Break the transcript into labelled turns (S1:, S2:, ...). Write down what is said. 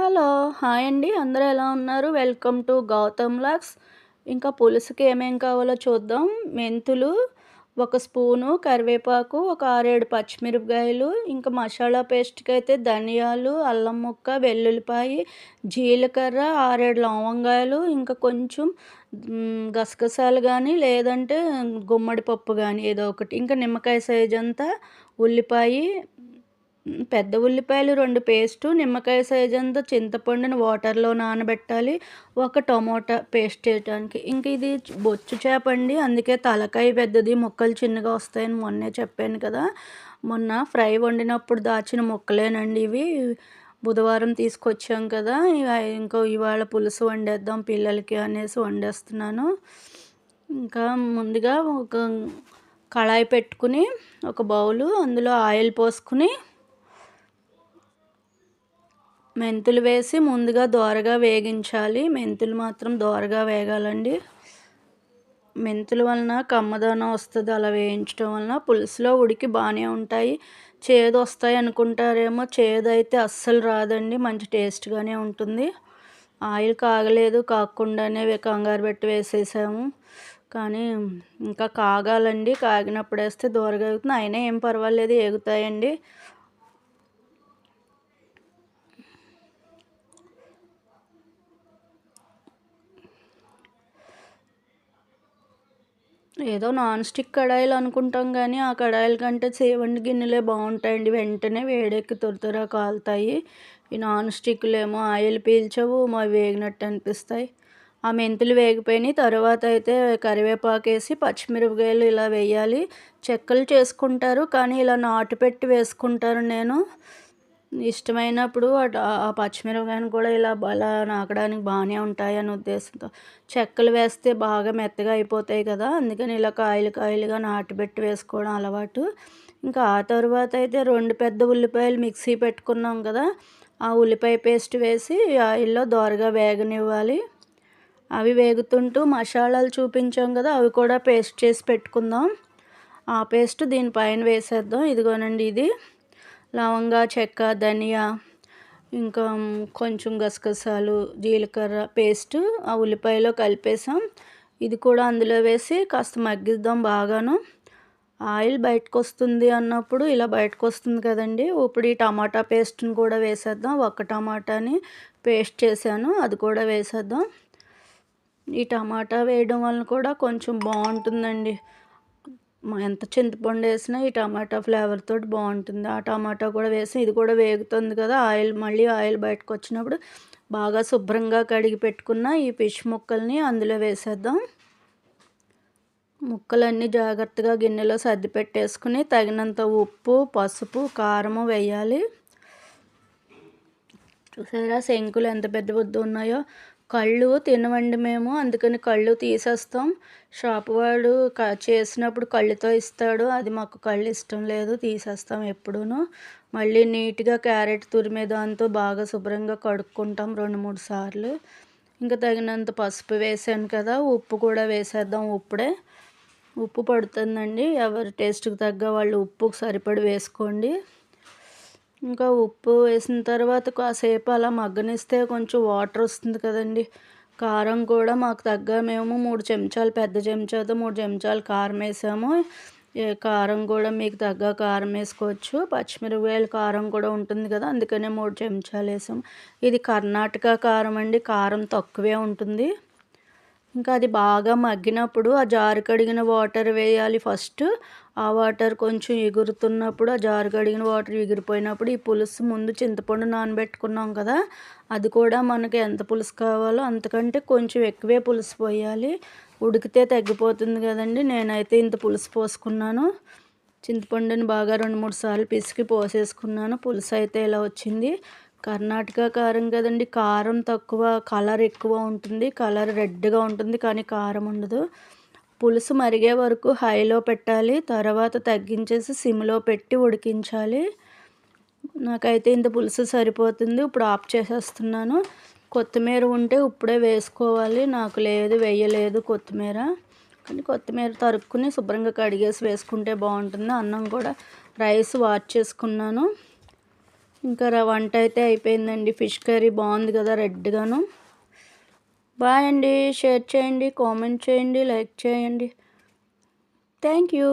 S1: Hello hi అండి. అందరూ ఎలా ఉన్నారు? వెల్కమ్ టు గౌతమ్ లాక్స్. ఇంకా పులుసుకి ఏమేం కావాలో చూద్దాం. మెంతులు ఒక స్పూను కరివేపాకు ఒక ఆరేడు పచ్చిమిరపకాయలు ఇంకా మసాలా పేస్ట్కి అయితే ధనియాలు అల్లం ముక్క వెల్లుల్లిపాయ జీలకర్ర ఆరేడు లవంగాయలు ఇంకా కొంచెం గసగసాలు కానీ లేదంటే గుమ్మడి పప్పు కానీ ఏదో ఒకటి. ఇంకా నిమ్మకాయ సైజ్ అంతా ఉల్లిపాయ పెద్ద ఉల్లిపాయలు రెండు పేస్టు నిమ్మకాయ సైజ్ అంతా చింతపండుని వాటర్లో నానబెట్టాలి. ఒక టమోటా పేస్ట్ చేయడానికి ఇంక ఇది బొచ్చు చేప అండి. అందుకే తలకాయ పెద్దది ముక్కలు చిన్నగా వస్తాయని మొన్నే చెప్పాను కదా. మొన్న ఫ్రై వండినప్పుడు దాచిన ముక్కలేనండి ఇవి. బుధవారం తీసుకొచ్చాం కదా. ఇంకో ఇవాళ పులుసు వండేద్దాం పిల్లలకి అనేసి వండేస్తున్నాను. ఇంకా ముందుగా ఒక కళాయి పెట్టుకుని ఒక బౌలు అందులో ఆయిల్ పోసుకుని మెంతులు వేసి ముందుగా దోరగా వేగించాలి. మెంతులు మాత్రం దోరగా వేగాలండి. మెంతుల వలన కమ్మదనం వస్తుంది. అలా వేయించడం వలన పులుసులో ఉడికి బాగానే ఉంటాయి. చేదు వస్తాయి అనుకుంటారేమో. చేదు అయితే అస్సలు రాదండి. మంచి టేస్ట్గానే ఉంటుంది. ఆయిల్ కాగలేదు. కాకుండానే కంగారు పెట్టి వేసేసాము. కానీ ఇంకా కాగాలండి. కాగినప్పుడు వేస్తే దూరగా అవుతుంది అయినా ఏం పర్వాలేదు. ఎగుతాయండి ఏదో నాన్ స్టిక్ కడాయిలు అనుకుంటాం కానీ ఆ కడాయిల కంటే సేవండి గిన్నెలే బాగుంటాయండి. వెంటనే వేడెక్కి త్వర కాలుతాయి. ఈ నాన్ స్టిక్లు ఏమో ఆయిల్ పీల్చవు మా వేగినట్టు అనిపిస్తాయి. ఆ మెంతులు వేగిపోయినాయి. తర్వాత అయితే కరివేపాకు వేసి పచ్చిమిరపకాయలు ఇలా వేయాలి. చెక్కలు చేసుకుంటారు కానీ ఇలా నాటు పెట్టి వేసుకుంటారు నేను. ఇష్టమైనప్పుడు ఆ పచ్చిమిరపకాయను కూడా ఇలా అలా నాకడానికి బాగానే ఉంటాయి అనే ఉద్దేశంతో. చెక్కలు వేస్తే బాగా మెత్తగా అయిపోతాయి కదా అందుకని ఇలా కాయలు కాయలుగా నాటిబెట్టి వేసుకోవడం అలవాటు. ఇంకా ఆ తర్వాత అయితే రెండు పెద్ద ఉల్లిపాయలు మిక్సీ పెట్టుకున్నాం కదా ఆ ఉల్లిపాయ పేస్ట్ వేసి ఆయిల్లో దోరగా వేగనివ్వాలి. అవి వేగుతుంటూ మసాలాలు చూపించాం కదా అవి కూడా పేస్ట్ చేసి పెట్టుకుందాం. ఆ పేస్ట్ దీనిపైన వేసేద్దాం. ఇదిగోనండి ఇది. లవంగా చెక్క ధనియా ఇంకా కొంచెం గసగసాలు జీలకర్ర పేస్ట్ ఆ ఉల్లిపాయలో కలిపేసాం. ఇది కూడా అందులో వేసి కాస్త మగ్గిద్దాం బాగాను. ఆయిల్ బయటకు వస్తుంది అన్నప్పుడు ఇలా బయటకు వస్తుంది కదండి. ఇప్పుడు ఈ టమాటా పేస్ట్ని కూడా వేసేద్దాం. ఒక టమాటాని పేస్ట్ చేశాను. అది కూడా వేసేద్దాం. ఈ టమాటా వేయడం వలన కూడా కొంచెం బాగుంటుందండి. ఎంత చింతపండు వేసినా ఈ టమాటా ఫ్లేవర్ తోటి బాగుంటుంది. ఆ టమాటా కూడా వేసి ఇది కూడా వేగుతుంది కదా ఆయిల్ మళ్ళీ ఆయిల్ బయటకు వచ్చినప్పుడు బాగా శుభ్రంగా కడిగి పెట్టుకున్న ఈ ఫిష్ ముక్కల్ని అందులో వేసేద్దాం. ముక్కలన్నీ జాగ్రత్తగా గిన్నెలో సర్ది పెట్టేసుకుని తగినంత ఉప్పు పసుపు కారము వేయాలి. చూసారా శంకులు ఎంత పెద్ద బుద్ధి ఉన్నాయో? కళ్ళు తినవండి మేము అందుకని కళ్ళు తీసేస్తాం. షాప్ వాడు చేసినప్పుడు కళ్ళుతో ఇస్తాడు. అది మాకు కళ్ళు ఇష్టం లేదు తీసేస్తాం ఎప్పుడూను. మళ్ళీ నీట్గా క్యారెట్ తురిమే దాంతో బాగా శుభ్రంగా కడుక్కుంటాం రెండు మూడు సార్లు. ఇంకా తగినంత పసుపు వేసాను కదా ఉప్పు కూడా వేసేద్దాం ఉప్పుడే. ఉప్పు పడుతుందండి. ఎవరి టేస్ట్కి తగ్గ వాళ్ళు ఉప్పుకు సరిపడి వేసుకోండి. ఇంకా ఉప్పు వేసిన తర్వాత కాసేపు అలా మగ్గనిస్తే కొంచెం వాటర్ వస్తుంది కదండి. కారం కూడా మాకు తగ్గ మేము మూడు చెంచాలు పెద్ద చెంచాతో మూడు చెంచాలు కారం వేసాము. కారం కూడా మీకు తగ్గ కారం వేసుకోవచ్చు. పచ్చిమిరపకాయల కారం కూడా ఉంటుంది కదా అందుకనే మూడు చెంచాలు వేసాము. ఇది కర్ణాటక కారం అండి కారం తక్కువే ఉంటుంది. ఇంకా అది బాగా మగ్గినప్పుడు ఆ జారు కడిగిన వాటర్ వేయాలి ఫస్ట్. ఆ వాటర్ కొంచెం ఎగురుతున్నప్పుడు ఆ జారు కడిగిన వాటర్ ఎగిరిపోయినప్పుడు ఈ పులుసు ముందు చింతపండు నానబెట్టుకున్నాం కదా అది కూడా మనకి ఎంత పులుసు కావాలో అంతకంటే కొంచెం ఎక్కువే పులుసు పోయాలి. ఉడికితే తగ్గిపోతుంది కదండి నేనైతే ఇంత పులుసు పోసుకున్నాను. చింతపండుని బాగా రెండు మూడు సార్లు పిసికి పోసేసుకున్నాను పులుసు అయితే ఇలా వచ్చింది. కర్ణాటక కారం కదండి. కారం తక్కువ కలర్ ఎక్కువ ఉంటుంది. కలర్ రెడ్గా ఉంటుంది కానీ కారం ఉండదు. పులుసు మరిగే వరకు హైలో పెట్టాలి. తర్వాత తగ్గించేసి సిమ్లో పెట్టి ఉడికించాలి. నాకైతే ఇంత పులుసు సరిపోతుంది. ఇప్పుడు ఆఫ్ చేసేస్తున్నాను. కొత్తిమీర ఉంటే ఇప్పుడే వేసుకోవాలి. నాకు లేదు వేయలేదు కొత్తిమీర. కానీ కొత్తిమీర తరుక్కుని శుభ్రంగా కడిగేసి వేసుకుంటే బాగుంటుంది. అన్నం కూడా రైస్ వాచ్ చేసుకున్నాను. ఇంకా వంట అయితే అయిపోయిందండి. ఫిష్ కర్రీ బాగుంది కదా రెడ్గాను. బాయ్ అండి. షేర్ చేయండి కామెంట్ చేయండి లైక్ చేయండి. Thank you.